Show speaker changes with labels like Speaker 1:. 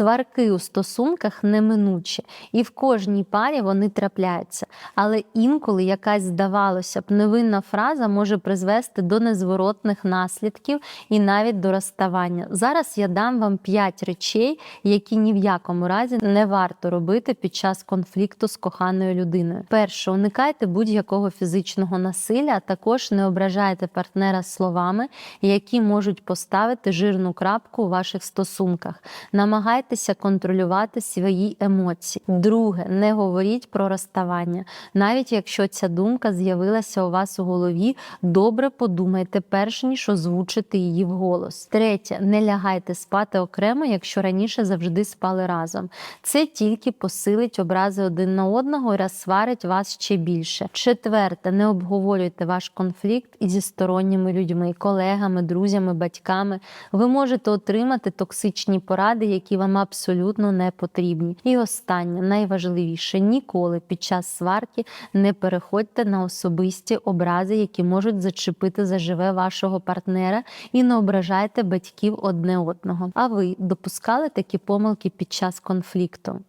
Speaker 1: Сварки у стосунках неминучі, і в кожній парі вони трапляються. Але інколи якась, здавалося б, невинна фраза може призвести до незворотних наслідків і навіть до розставання. Зараз я дам вам 5 речей, які ні в якому разі не варто робити під час конфлікту з коханою людиною. Перше, уникайте будь-якого фізичного насилля, а також не ображайте партнера словами, які можуть поставити жирну крапку у ваших стосунках. Намагайтеся контролювати свої емоції. Друге, не говоріть про розставання. Навіть якщо ця думка з'явилася у вас у голові, добре подумайте, перш ніж озвучити її вголос. Третє, не лягайте спати окремо, якщо раніше завжди спали разом. Це тільки посилить образи один на одного і розсварить вас ще більше. Четверте, не обговорюйте ваш конфлікт із сторонніми людьми, колегами, друзями, батьками. Ви можете отримати токсичні поради, які вам абсолютно не потрібні. І останнє, найважливіше, ніколи під час сварки не переходьте на особисті образи, які можуть зачепити заживе вашого партнера, і не ображайте батьків одне одного. А ви допускали такі помилки під час конфлікту?